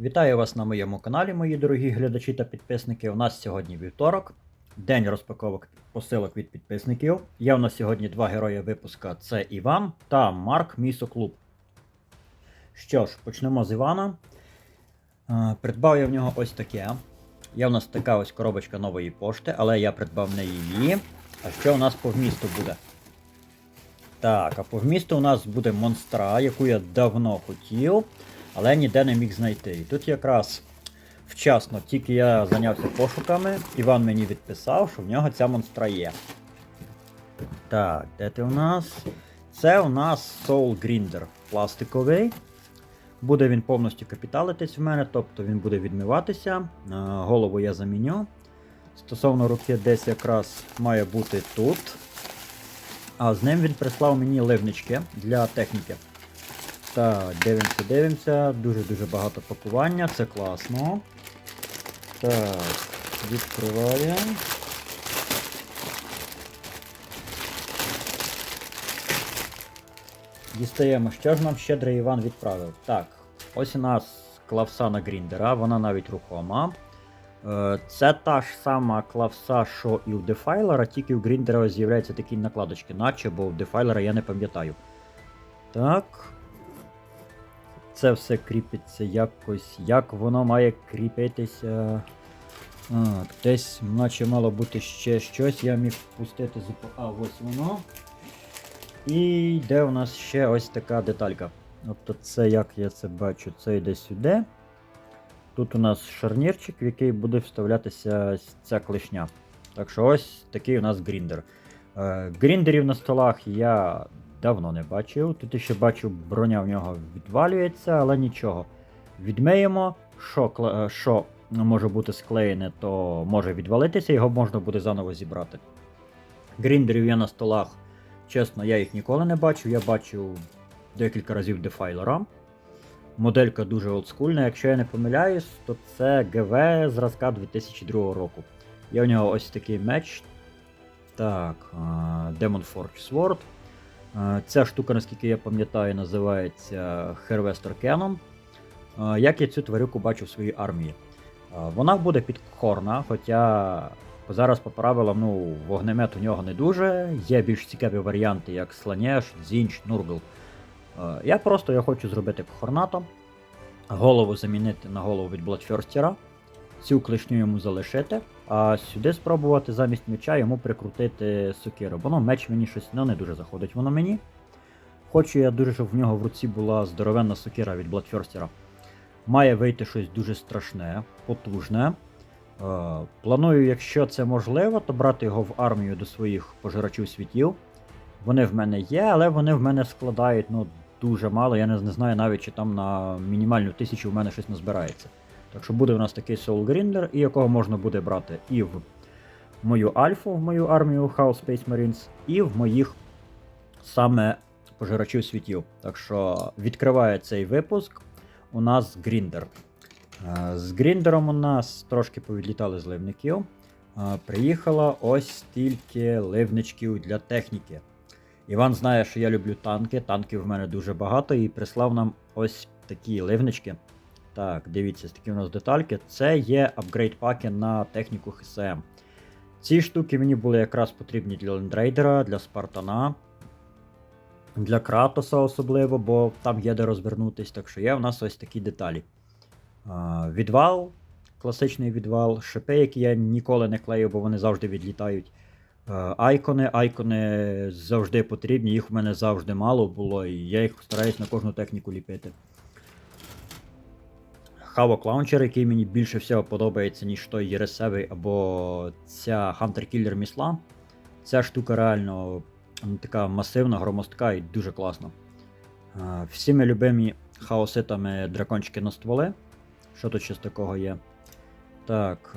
Вітаю вас на моєму каналі, мої дорогі глядачі та підписники. У нас сьогодні вівторок, день розпаковок посилок від підписників. Є у нас сьогодні два герої випуска: це Іван та Марк Місоклуб. Що ж, почнемо з Івана. Е, Придбав я в нього ось таке. Є у нас така ось коробочка нової пошти, але я придбав не її. А що у нас по вмісту буде? Так, а по вмісту у нас буде монстра, яку я давно хотів, але ніде не міг знайти. І тут якраз вчасно, тільки я зайнявся пошуками, Іван мені відписав, що в нього ця монстра є. Так, де ти у нас? Це у нас Soul Grinder пластиковий. Буде він повністю капіталитись в мене, тобто він буде відмиватися. Голову я заміню. Стосовно руки, десь якраз має бути тут. А з ним він прислав мені ливнички для техніки. Так, дивимося, дивимося. Дуже-дуже багато пакування, це класно. Так, відкриваємо. Дістаємо, що ж нам щедрий Іван відправив. Так, ось у нас клавсана Гріндера, вона навіть рухома. Е, Це та ж сама клавса, що і у дефайлера, тільки у Гріндера з'являються такі накладочки, наче, бо у дефайлера я не пам'ятаю. Так. Це все кріпиться якось. Як воно має кріпитися. А, десь, наче мало бути ще щось, я міг пустити з А, ось воно. І де у нас ще ось така деталька. Тобто це, як я це бачу, це йде сюди. Тут у нас шарнірчик, в який буде вставлятися ця клешня. Так що ось такий у нас гріндер. Е, Гріндерів на столах я давно не бачив. Тут ще бачу, броня в нього відвалюється, але нічого. Відмиємо, що, е, що може бути склеєне, то може відвалитися, його можна буде заново зібрати. Гріндерів є на столах. Чесно, я їх ніколи не бачив. Я бачив декілька разів дефайлера. Моделька дуже олдскульна. Якщо я не помиляюсь, то це ГВ зразка 2002 року. Є у нього ось такий меч. Так, Demon Forge Sword. Ця штука, наскільки я пам'ятаю, називається Harvester Cannon. Як я цю тварюку бачу в своїй армії? Вона буде під Хорна, хоча зараз по правилам ну, вогнемет у нього не дуже. Є більш цікаві варіанти, як Сланєш, Зінч, Нургл. Я просто я хочу зробити хорнато, голову замінити на голову від Бладферстера, цю клешню йому залишити, а сюди спробувати замість меча йому прикрутити сокиру. Бо ну, меч мені щось ну, не дуже заходить воно мені. Хочу я дуже, щоб в нього в руці була здоровенна сокира від Бладферстера. Має вийти щось дуже страшне, потужне. Е, Планую, якщо це можливо, то брати його в армію до своїх пожирачів світів. Вони в мене є, але вони в мене складають ну, дуже мало. Я не, знаю навіть, чи там на мінімальну тисячу в мене щось не збирається. Так що буде у нас такий Soul Grinder, і якого можна буде брати і в мою Альфу, в мою армію House Space Marines, і в моїх саме пожирачів світів. Так що відкриває цей випуск у нас Гріндер. З Гріндером у нас трошки повідлітали з ливників. Е, Приїхало ось стільки ливничків для техніки. Іван знає, що я люблю танки. Танків в мене дуже багато і прислав нам ось такі ливнички. Так, дивіться, такі у нас детальки. Це є апгрейд паки на техніку ХСМ. Ці штуки мені були якраз потрібні для лендрейдера, для Спартана, для Кратоса особливо, бо там є де розвернутись. Так що є в нас ось такі деталі. Відвал, класичний відвал, шипи, які я ніколи не клею, бо вони завжди відлітають. Айкони, айкони завжди потрібні, їх в мене завжди мало було, і я їх стараюсь на кожну техніку ліпити. Хавок лаунчер, який мені більше всього подобається, ніж той Єресевий або ця Hunter Killer місла. Ця штука реально така масивна, громоздка і дуже класна. Всіми любимі хаоситами дракончики на стволи. Що тут ще з такого є? Так,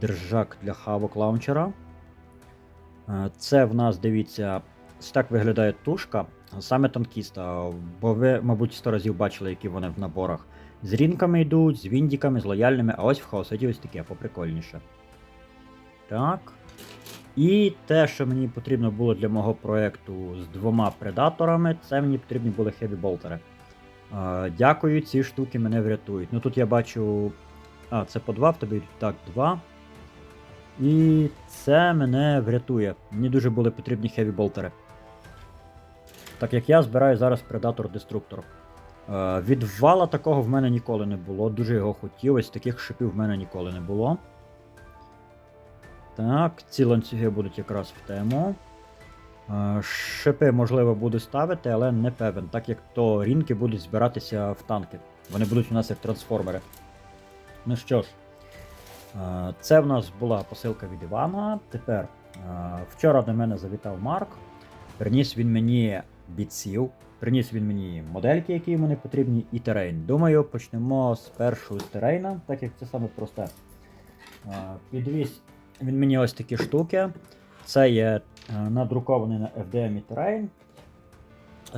держак для хавок. Е, Це в нас, дивіться, так виглядає тушка, саме танкіста, бо ви, мабуть, 100 разів бачили, які вони в наборах. З рінками йдуть, з віндіками, з лояльними, а ось в хаоситі ось таке поприкольніше. Так. І те, що мені потрібно було для мого проєкту з двома предаторами, це мені потрібні були хеві болтери. Е, дякую, ці штуки мене врятують. Ну тут я бачу. А, це по два в йдуть. Так, два. І це мене врятує. Мені дуже були потрібні хеві болтери. Так як я збираю зараз Predator-деструктор. Е, від вала такого в мене ніколи не було. Дуже його хотів. Ось таких шипів в мене ніколи не було. Так, ці ланцюги будуть якраз в тему. Е, Шипи, можливо, буду ставити, але не певен, так як то рінки будуть збиратися в танки. Вони будуть у нас як трансформери. Ну що ж, е, це в нас була посилка від Івана. Тепер, вчора до мене завітав Марк. Приніс він мені бійців, приніс він мені модельки, які йому не потрібні, і терейн. Думаю, почнемо з першого з терейна, так як це саме просте. Е, Підвіз він мені ось такі штуки. Це є е, надрукований на FDM і Terrain.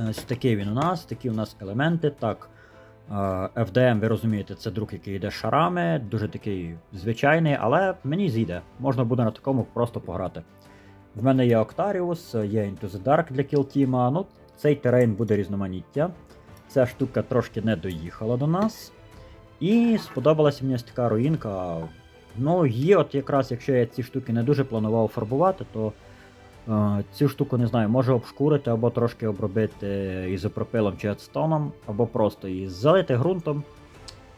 Ось такий він у нас, такі у нас елементи. Так, е, FDM, ви розумієте, це друк, який йде шарами, дуже такий звичайний, але мені зійде. Можна буде на такому просто пограти. В мене є Octarius, є Into the Dark для кілтіма. Ну, цей терейн буде різноманіття. Ця штука трошки не доїхала до нас. І сподобалася мені ось така руїнка. Ну, її, от якраз, якщо я ці штуки не дуже планував фарбувати, то е, цю штуку не знаю, можу обшкурити або трошки обробити ізопропилом чи ацетоном, або просто її залити ґрунтом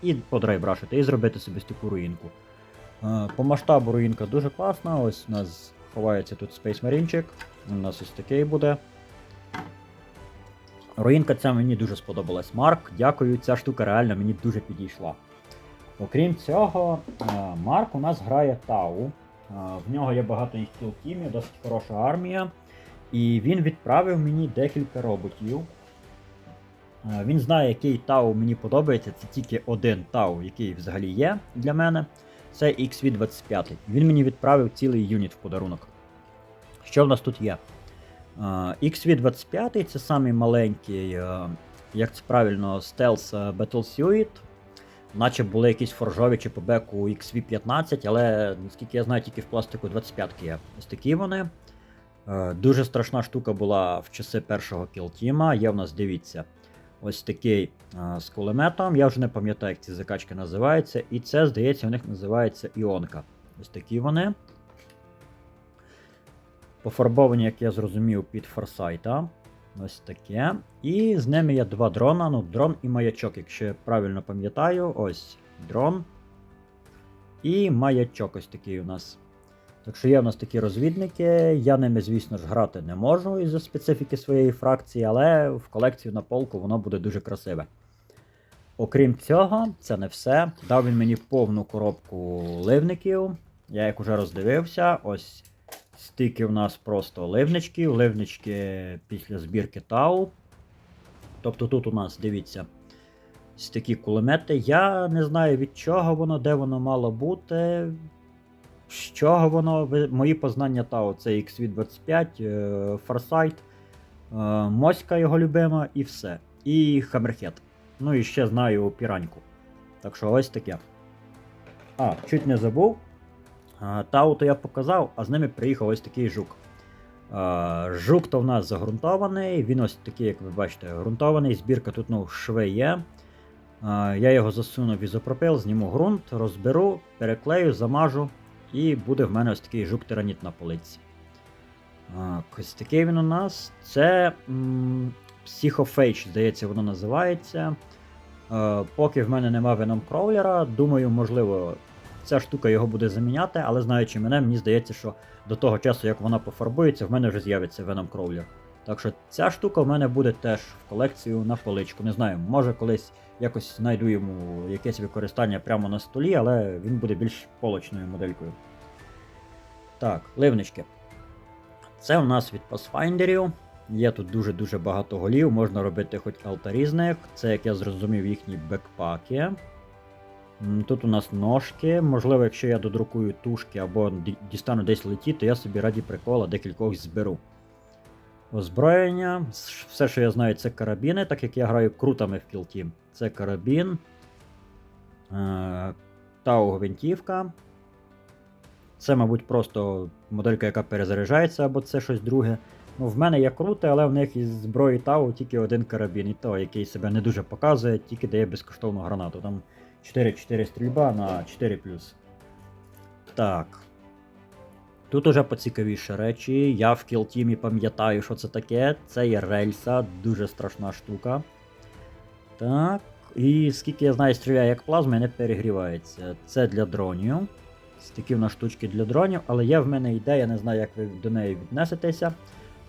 і подрайбрашити, і зробити собі таку руїнку. Е, по масштабу руїнка дуже класна. Ось у нас ховається тут Space Marine. У нас ось такий буде. Руїнка ця мені дуже сподобалась. Марк, дякую, ця штука реально мені дуже підійшла. Окрім цього, е, Марк у нас грає Тау. Е, В нього є багато їх кілтімів, досить хороша армія. І він відправив мені декілька роботів. Е, Він знає, який Тау мені подобається. Це тільки один Тау, який взагалі є для мене. Це XV25. Він мені відправив цілий юніт в подарунок. Що в нас тут є? Е, XV25 це самий маленький, е, як це правильно, стелс е, Battle Suit. Наче були якісь форжові чи по беку XV15, але наскільки я знаю, тільки в пластику 25 є. Ось такі вони. Е, Дуже страшна штука була в часи першого кілтіма. Є в нас, дивіться, ось такий з кулеметом. Я вже не пам'ятаю, як ці закачки називаються. І це, здається, у них називається іонка. Ось такі вони. Пофарбовані, як я зрозумів, під форсайта. Ось таке. І з ними є два дрона. Ну, дрон і маячок, якщо я правильно пам'ятаю. Ось дрон. І маячок ось такий у нас. Так що є у нас такі розвідники. Я ними, звісно ж, грати не можу із-за специфіки своєї фракції, але в колекцію на полку воно буде дуже красиве. Окрім цього, це не все. Дав він мені повну коробку ливників. Я як уже роздивився. Ось стільки в нас просто ливничків. Ливнички після збірки Тау. Тобто тут у нас, дивіться, такі кулемети. Я не знаю від чого воно, де воно мало бути. З чого воно, мої познання Тау це XV25, е, Farsight, е, Моська його любима і все. І Хаммерхед. Ну і ще знаю піраньку. Так що ось таке. А, чуть не забув. А, Тау то я показав, а з ними приїхав ось такий жук. Жук то в нас загрунтований, він ось такий, як ви бачите, грунтований. Збірка тут ну, шви є. Я його засуну в ізопропил, зніму ґрунт, розберу, переклею, замажу, і буде в мене ось такий жук-тираніт на полиці. Ось такий він у нас. Це Psychophage, здається, воно називається. Поки в мене нема Venom Кроулера, думаю, можливо, ця штука його буде заміняти, але знаючи мене, мені здається, що до того часу, як вона пофарбується, в мене вже з'явиться Venom Crawler. Так що ця штука в мене буде теж в колекцію на поличку. Не знаю, може колись якось знайду йому якесь використання прямо на столі, але він буде більш полочною моделькою. Так, ливнички. Це у нас від Pathfinderів. Є тут дуже-дуже багато голів, можна робити хоч алтарі з них. Це, як я зрозумів, їхні бекпаки. Тут у нас ножки. Можливо, якщо я додрукую тушки або дістану десь летіти, то я собі раді прикола декількох зберу. Озброєння. Все, що я знаю, це карабіни, так як я граю крутами в кілті. Це карабін. Е, Тау гвинтівка. Це, мабуть, просто моделька, яка перезаряджається, або це щось друге. Ну, в мене є крути, але в них із зброї Тау тільки один карабін, і то, який себе не дуже показує, тільки дає безкоштовну гранату. Там 4-4 стрільба на 4 Так. Тут уже поцікавіше речі. Я в кілтімі пам'ятаю, що це таке. Це є рельса, дуже страшна штука. Так. І скільки я знаю, стріляє як плазма і не перегрівається. Це для дронів. Такі в нас штучки для дронів, але є в мене ідея, не знаю, як ви до неї віднесетеся.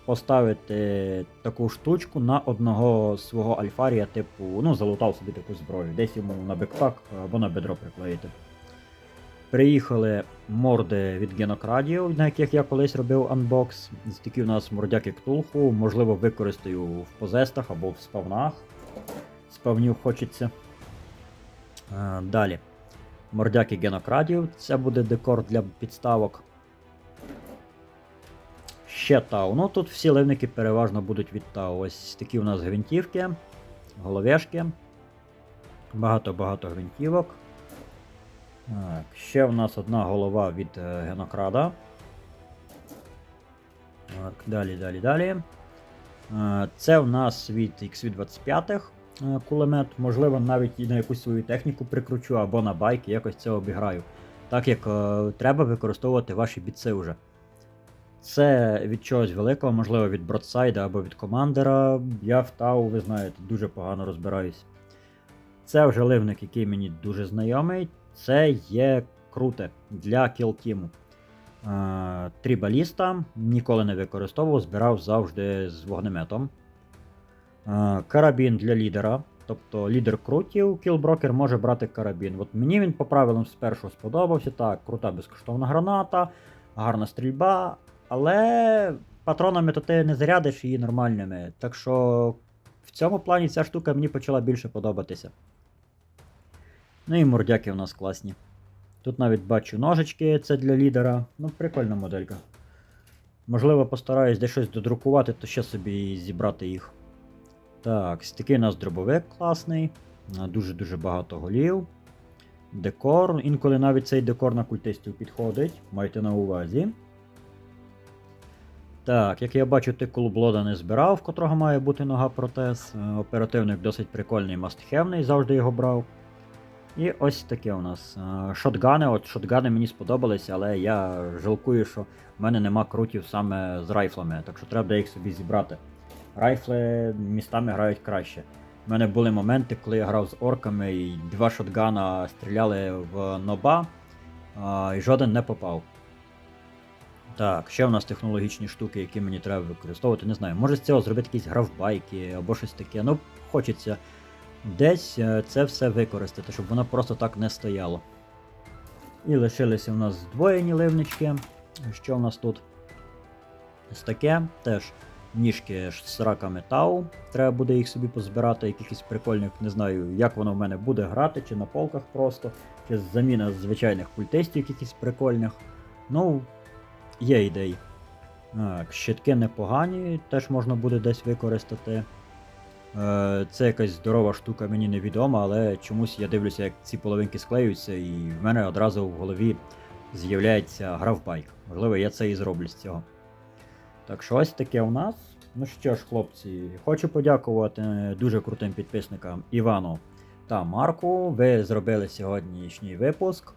Поставити таку штучку на одного свого альфарія, типу, ну, залутав собі таку зброю, десь йому на бекпак або на бедро приклеїти. Приїхали морди від генокрадів, на яких я колись робив анбокс. Такі у нас мордяки ктулху, можливо, використаю в позестах або в спавнах. Спавнів хочеться. Далі. Мордяки генокрадів, це буде декор для підставок. Ще Тау. Ну тут всі ливники переважно будуть від Тау. Ось такі у нас гвинтівки, головешки. Багато-багато гвинтівок. Так, ще в нас одна голова від е, генокрада. Так, далі, далі, далі. Е, Це в нас від XV25 е, кулемет. Можливо, навіть і на якусь свою техніку прикручу або на байк, якось це обіграю. Так як треба використовувати ваші біци вже. Це від чогось великого, можливо, від бродсайда або від командера. Я в Тау, ви знаєте, дуже погано розбираюсь. Це вже ливник, який мені дуже знайомий. Це є круте для кілтіму. Е, Три баліста, ніколи не використовував, збирав завжди з вогнеметом. Карабін для лідера. Тобто лідер крутів, кілброкер може брати карабін. От мені він по правилам спершу сподобався. Так, крута безкоштовна граната, гарна стрільба, але патронами то ти не зарядиш її нормальними. Так що в цьому плані ця штука мені почала більше подобатися. Ну і мордяки у нас класні. Тут навіть бачу ножички, це для лідера. Ну, прикольна моделька. Можливо, постараюсь десь щось додрукувати, то ще собі зібрати їх. Так, такий у нас дробовик класний. Дуже-дуже багато голів. Декор. Інколи навіть цей декор на культистів підходить. Майте на увазі. Так, як я бачу, ти кулблода не збирав, в котрого має бути нога протез. Е, Оперативник досить прикольний, мастхевний, завжди його брав. І ось таке у нас. е, Шотгани. От шотгани мені сподобалися, але я жалкую, що в мене нема крутів саме з райфлами, так що треба їх собі зібрати. Райфли містами грають краще. У мене були моменти, коли я грав з орками і два шотгана стріляли в ноба, і жоден не попав. Так, ще в нас технологічні штуки, які мені треба використовувати. Не знаю, може з цього зробити якісь гравбайки або щось таке. Ну, хочеться десь е, це все використати, щоб воно просто так не стояло. І лишилися у нас здвоєні ливнички. Що в нас тут? Ось таке. Теж ніжки раками тау. Треба буде їх собі позбирати, якихось прикольних, не знаю, як воно в мене буде грати, чи на полках просто, чи заміна звичайних культистів якихось прикольних. Ну, є ідеї. Так, щитки непогані, теж можна буде десь використати. Е, Це якась здорова штука, мені невідома, але чомусь я дивлюся, як ці половинки склеюються, і в мене одразу в голові з'являється гра в байк. Можливо, я це і зроблю з цього. Так що ось таке у нас. Ну що ж, хлопці, хочу подякувати дуже крутим підписникам Івану та Марку. Ви зробили сьогоднішній випуск.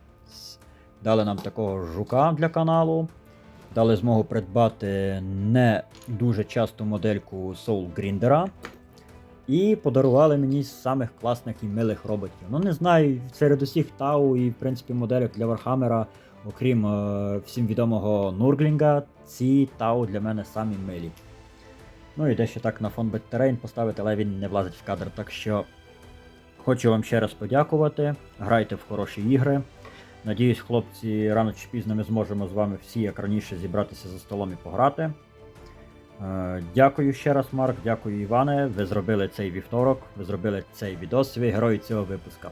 Дали нам такого жука для каналу. Дали змогу придбати не дуже часту модельку Soul Grindera. І подарували мені з самих класних і милих роботів. Ну не знаю, серед усіх Тау і в принципі моделек для Вархаммера, окрім е, всім відомого Нурглінга, ці Тау для мене самі милі. Ну і дещо так на фон Беттерейн поставити, але він не влазить в кадр. Так що хочу вам ще раз подякувати. Грайте в хороші ігри. Надіюсь, хлопці, рано чи пізно ми зможемо з вами всі, як раніше, зібратися за столом і пограти. Е, Дякую ще раз, Марк, дякую, Іване. Ви зробили цей вівторок, ви зробили цей відос, ви герої цього випуска.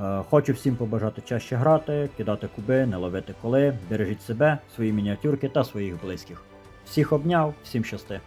Е, Хочу всім побажати чаще грати, кидати куби, не ловити коли, бережіть себе, свої мініатюрки та своїх близьких. Всіх обняв, всім щасти.